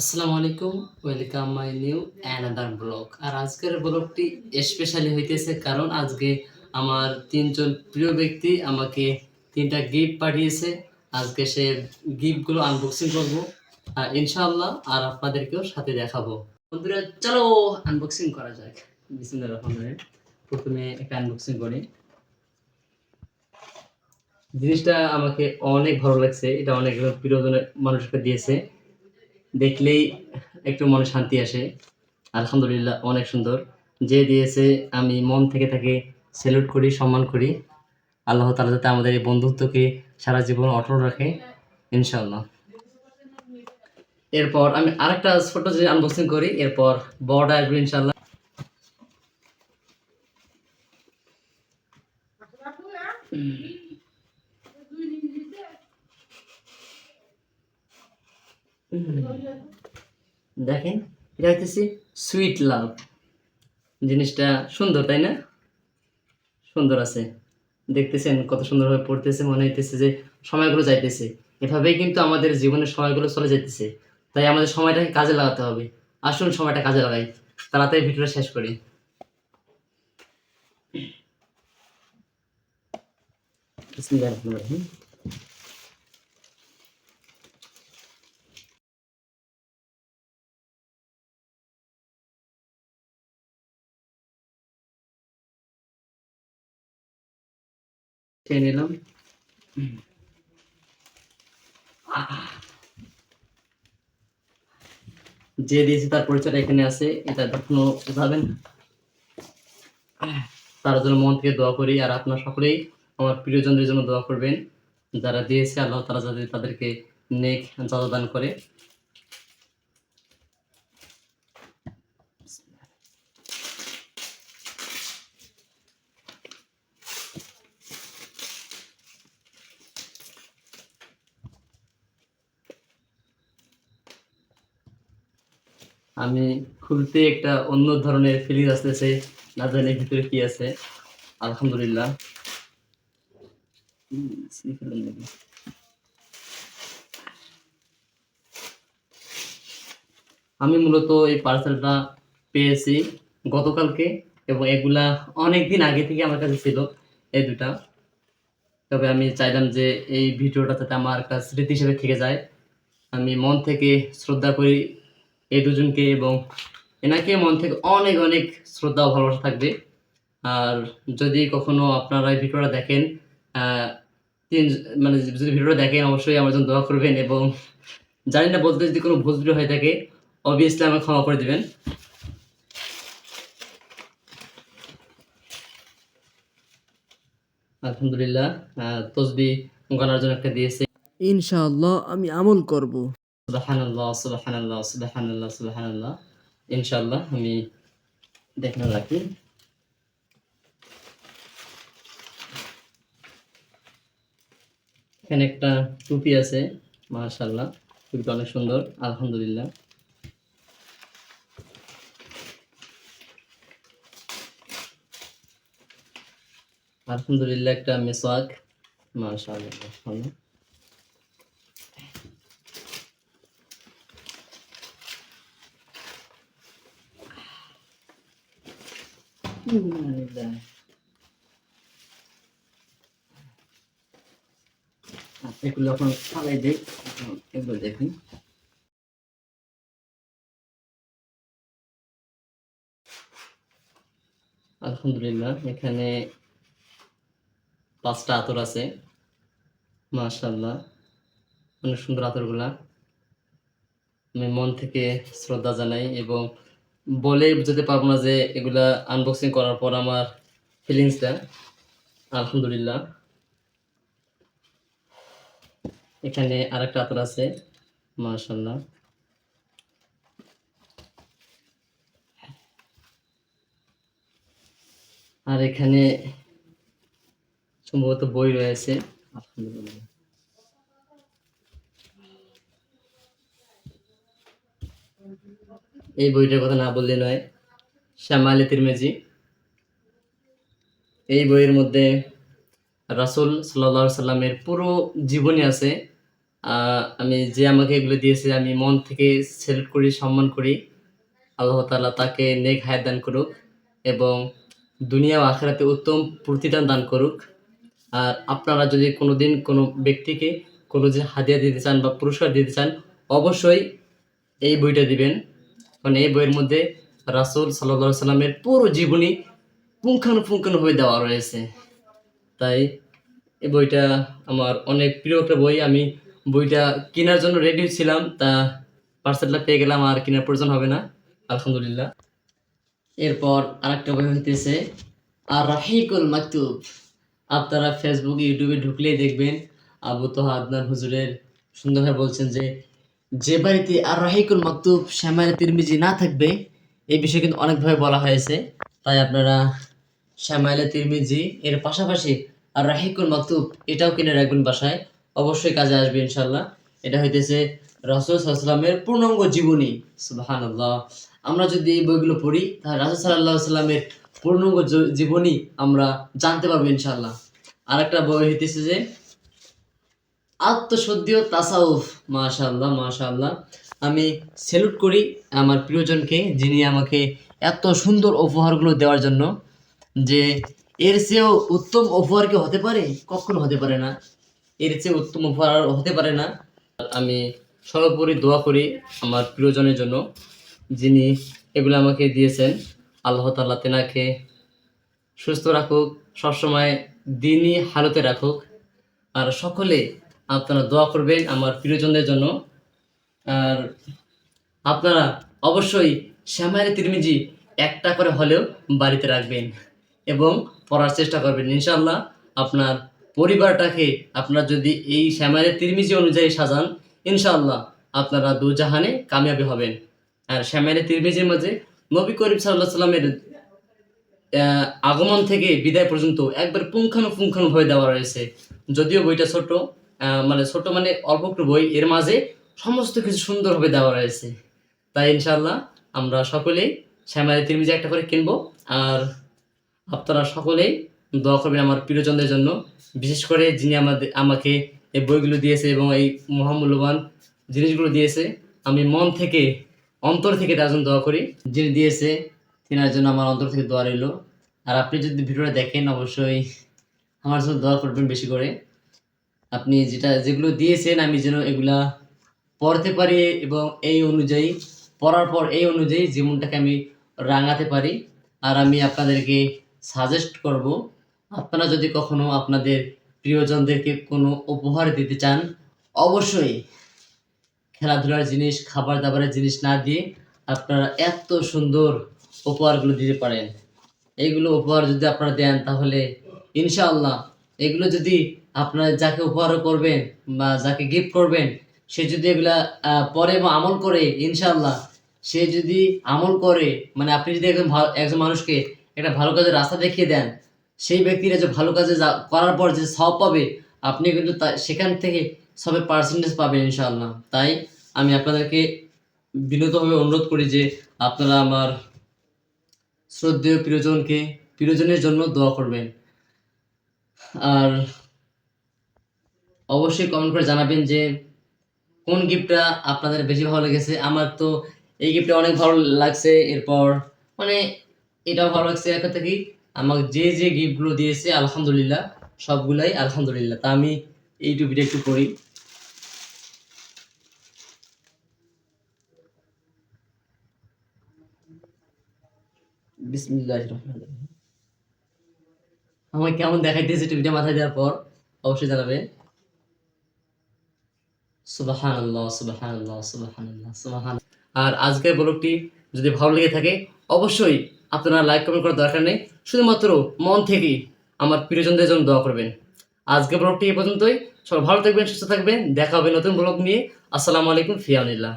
আসসালামু আলাইকুম, welcome my new another vlog. আর আজকের ব্লগটি স্পেশালি হইতেছে কারণ আজকে আমার তিনজন প্রিয় ব্যক্তি আমাকে তিনটা গিফট পাঠিয়েছে। আজকে সে গিফটগুলো আনবক্সিং করব। আর ইনশাআল্লাহ আর আপনাদেরকেও সাথে দেখাবো। বন্ধুরা, চলো আনবক্সিং করা যাক। বিসমিল্লাহির রহমানির রহিম। প্রথমে একটা আনবক্সিং করি। জিনিসটা আমাকে অনেক ভালো লাগছে। এটা অনেক প্রিয়জনের মানুষকে দিয়েছে। দেখলেই একটু মনে শান্তি আসে। আলহামদুলিল্লাহ অনেক সুন্দর। যে দিয়েছে, আমি মন থেকে তাকে স্যালুট করি, সম্মান করি। আল্লাহ তালা যাতে আমাদের এই বন্ধুত্বকে সারা জীবন অটল রাখে ইনশাল্লাহ এরপর আমি আরেকটা ছোট যে আনবক্সিং করি, এরপর বড় আসবে ইনশাল্লাহ দেখেন, এটা হইতেছে সুইট লাভ জিনিসটা সুন্দর, তাই না? সুন্দর আছে। দেখতেছেন কত সুন্দরভাবে পড়তেছে, মনে হইতেছে যে সময়গুলো যাইতেছে। এভাবেই কিন্তু আমাদের জীবনের সময়গুলো চলে যাইতেছে। তাই আমাদের সময়টাকে কাজে লাগাতে হবে। আসুন সময়টা কাজে লাগাই। তাড়াতাড়ি ভিডিওটা শেষ করি। বিসমিল্লাহির রহমানির রহিম। খেয়ে নিলাম। যে দিয়েছে তার পরিচয়টা এখানে আছে, এটা কখনো ভাবেন তার জন্য মন থেকে দোয়া করি, আর আপনার সকলেই আমার প্রিয়জনদের জন্য দোয়া করবেন। যারা দিয়েছে, আল্লাহ তারা যাতে তাদেরকে নেক দান করে। আমি খুলতে একটা অন্য ধরনের ফিলিং আসতেছে, না জানি ভিতরে কি আছে। আলহামদুলিল্লাহ? আমি মূলত এই পার্সেলটা পেয়েছি গতকালকে এবং এগুলা অনেক দিন আগে থেকে আমার কাছে ছিল, এই দুটা তবে আমি চাইলাম যে এই ভিডিওটা যাতে আমার একটা স্মৃতি হিসেবে থেকে যায়। আমি মন থেকে শ্রদ্ধা করি এই দুজনকে এবং এনাকে মন থেকে অনেক অনেক শ্রদ্ধা ও ভালোবাসা থাকবে। আর যদি কখনো আপনারা এই ভিডিওটা দেখেন তিন মানে যদি ভিডিওটা দেখেন, অবশ্যই আমার জন্য দোয়া করবেন এবং জানি না বলতে যদি কোনো ভুল ভিডিও হয়ে থাকে অবভিয়াসলি আমাকে ক্ষমা করে দিবেন। আলহামদুলিল্লাহ তসবি গনার জন্য একটা দিয়েছে। ইনশাআল্লাহ, আমি আমল করব। সুবহানাল্লাহ সুবহানাল্লাহ সুবহানাল্লাহ সুবহানাল্লাহ। ইনশাআল্লাহ আমি দেখে রাখি। এখানে একটা টুপি আছে, মাশাআল্লাহ। টুপিটা অনেক সুন্দর, আলহামদুলিল্লাহ। আলহামদুলিল্লাহ একটা মেসওয়াক মাশাআল্লাহ। এগুলো এখন ফালাই দিই এগুলো দেখুন আলহামদুলিল্লাহ, এখানে পাঁচটা আতর আছে। মাশাল্লাহ অনেক সুন্দর আতরগুলা। আমি মন থেকে শ্রদ্ধা জানাই এবং বলে বুঝাতে পারব না যে এগুলা আনবক্সিং করার পর আমার ফিলিংসটা আলহামদুলিল্লাহ। এখানে আরেকটা আতর আছে। মাশাল্লাহ আর এখানে সম্ভবত বই রয়েছে। আলহামদুলিল্লাহ। এই বইটার কথা না বললে নয়। শ্যামালি তিরমেজি। এই বইয়ের মধ্যে রাসূল আলাইহি সাল্লামের পুরো জীবনী আছে। আমি যে আমাকে এগুলো দিয়েছে, আমি মন থেকে সেলেক্ট করি, সম্মান করি। আল্লাহ তাআলা তাকে নেক হায়াত দান করুক এবং দুনিয়া আখেরাতে উত্তম প্রতিদান দান করুক। আর আপনারা যদি কোনোদিন কোনো ব্যক্তিকে কোনো যে হাদিয়া দিতে চান বা পুরস্কার দিতে চান, অবশ্যই এই বইটা দিবেন। কারণ এই বইয়ের মধ্যে রাসূল সাল্লাল্লাহু সাল্লামের পুরো জীবনী পুঙ্খানুপুঙ্খানুভাবে দেওয়া রয়েছে। তাই এই বইটা আমার অনেক প্রিয় একটা বই। আমি বইটা কেনার জন্য রেডি ছিলাম, তা পার্সেলটা পেয়ে গেলাম, আর কেনার প্রয়োজন হবে না। আলহামদুলিল্লাহ। এরপর আরেকটা বই হইতেছে আর রাহিকুল মাকতুব। আপনারা ফেসবুক ইউটিউবে ঢুকলেই দেখবেন, আবু তোহা আদনান হুজুরের সুন্দরভাবে বলছেন যে যে বাড়িতে আর রাহিকুল মাকতুব শ্যামায় তিরমিজি না থাকবে, এই বিষয়ে কিন্তু অনেকভাবে বলা হয়েছে। তাই আপনারা শ্যামাইলে তিরমিজি এর পাশাপাশি আর রাহিকুল মাকতুব এটাও কিনে রাখবেন বাসায়। অবশ্যই কাজে আসবে ইনশাল্লাহ এটা হইতেছে রসুল সাল্লামের পূর্ণাঙ্গ জীবনী। সুবাহান আমরা যদি এই বইগুলো পড়ি, তাহলে রাসুল সাল্লাহ সাল্লামের পূর্ণাঙ্গ জীবনী আমরা জানতে পারব ইনশাল্লাহ আর একটা বই হইতেছে যে আত্মসদ্যীয় তাসাউফ। মাশাআল্লাহ মাশাআল্লাহ। আমি স্যালুট করি আমার প্রিয়জনকে যিনি আমাকে এত সুন্দর উপহারগুলো দেওয়ার জন্য যে এর চেয়েও উত্তম উপহার কি হতে পারে? কখনো হতে পারে না। এর চেয়ে উত্তম উপহার হতে পারে না। আমি সর্বোপরি দোয়া করি আমার প্রিয়জনের জন্য যিনি এগুলো আমাকে দিয়েছেন। আল্লাহ তাআলা তেনাকে সুস্থ রাখুক, সবসময় দিনই হালতে রাখুক। আর সকলে আপনারা দোয়া করবেন আমার প্রিয়জনদের জন্য। আর আপনারা অবশ্যই শ্যামারি তিরমিজি একটা করে হলেও বাড়িতে রাখবেন এবং পড়ার চেষ্টা করবেন। ইনশাল্লাহ আপনার পরিবারটাকে আপনার যদি এই শ্যামারি তিরমিজি অনুযায়ী সাজান ইনশাল্লাহ আপনারা দুজাহানে কামিয়াবি হবেন। আর শ্যামারি তিরমিজির মাঝে নবী করিম সাল্লাহ সাল্লামের আগমন থেকে বিদায় পর্যন্ত একবার পুঙ্খানু ভাবে দেওয়া রয়েছে। যদিও বইটা ছোট মানে ছোট মানে অল্প একটু বই, এর মাঝে সমস্ত কিছু সুন্দরভাবে দেওয়া রয়েছে। তাই ইনশাল্লাহ আমরা সকলেই শ্যামারি তিরমিজি একটা করে কিনবো। আর আপনারা সকলেই দোয়া করবেন আমার প্রিয়জনদের জন্য, বিশেষ করে যিনি আমাদের আমাকে এই বইগুলো দিয়েছে এবং এই মহামূল্যবান জিনিসগুলো দিয়েছে, আমি মন থেকে, অন্তর থেকে তার জন্য দোয়া করি। যিনি দিয়েছে, তিনার জন্য আমার অন্তর থেকে দোয়া রইল। আর আপনি যদি ভিডিওটা দেখেন, অবশ্যই আমার জন্য দোয়া করবেন বেশি করে। আপনি যেটা, যেগুলো দিয়েছেন, আমি যেন এগুলা পড়তে পারি এবং এই অনুযায়ী, পড়ার পর এই অনুযায়ী জীবনটাকে আমি রাঙাতে পারি। আর আমি আপনাদেরকে সাজেস্ট করব, আপনারা যদি কখনো আপনাদের প্রিয়জনদেরকে কোনো উপহার দিতে চান, অবশ্যই খেলাধুলার জিনিস খাবার দাবারের জিনিস না দিয়ে আপনারা এত সুন্দর উপহারগুলো দিতে পারেন। এইগুলো উপহার যদি আপনারা দেন, তাহলে ইনশাআল্লাহ এগুলো যদি আপনারা যাকে উপহার করবেন বা যাকে গিফট করবেন, সে যদি এগুলা পরে আমল করে ইনশাল্লাহ সে যদি আমল করে মানে আপনি যদি একজন ভালো একজন মানুষকে একটা ভালো কাজের রাস্তা দেখিয়ে দেন, সেই ব্যক্তিরা যে ভালো কাজে করার পর যে সব পাবে, আপনি কিন্তু সেখান থেকে সবে পার্সেন্টেজ পাবেন ইনশাল্লাহ তাই আমি আপনাদেরকে বিনীতভাবে অনুরোধ করি যে আপনারা আমার শ্রদ্ধেয় প্রিয়জনকে, প্রিয়জনের জন্য দোয়া করবেন। আর অবশ্যই কমেন্ট করে জানাবেন যে কোন গিফটটা আপনাদের বেশি ভালো লেগেছে। আমার তো এই গিফটটা অনেক ভালো লাগছে। এরপর মানে এটাও ভালো লাগছে। একটা থেকে আমাকে যে যে গিফটগুলো দিয়েছে, আলহামদুলিল্লাহ, সবগুলাই আলহামদুলিল্লাহ। তা আমি এই টুপিটা একটু করি বিসমিল্লাহির রহমানির আমাকে কেমন দেখাইতেছে টুপিটা মাথায় দেওয়ার পর, অবশ্যই সুবহান আর আজকের ব্লগটি যদি ভালো লেগে থাকে, অবশ্যই আপনারা লাইক কমেন্ট করার দরকার নেই। শুধুমাত্র মন থেকেই আমার প্রিয়জনদের জন্য দোয়া করবেন। আজকের ব্লগটি এ পর্যন্তই। সবাই ভালো থাকবেন, সুস্থ থাকবেন। দেখা হবে নতুন ব্লগ নিয়ে। আসসালামু আলাইকুম ফিয়ানিল্লাহ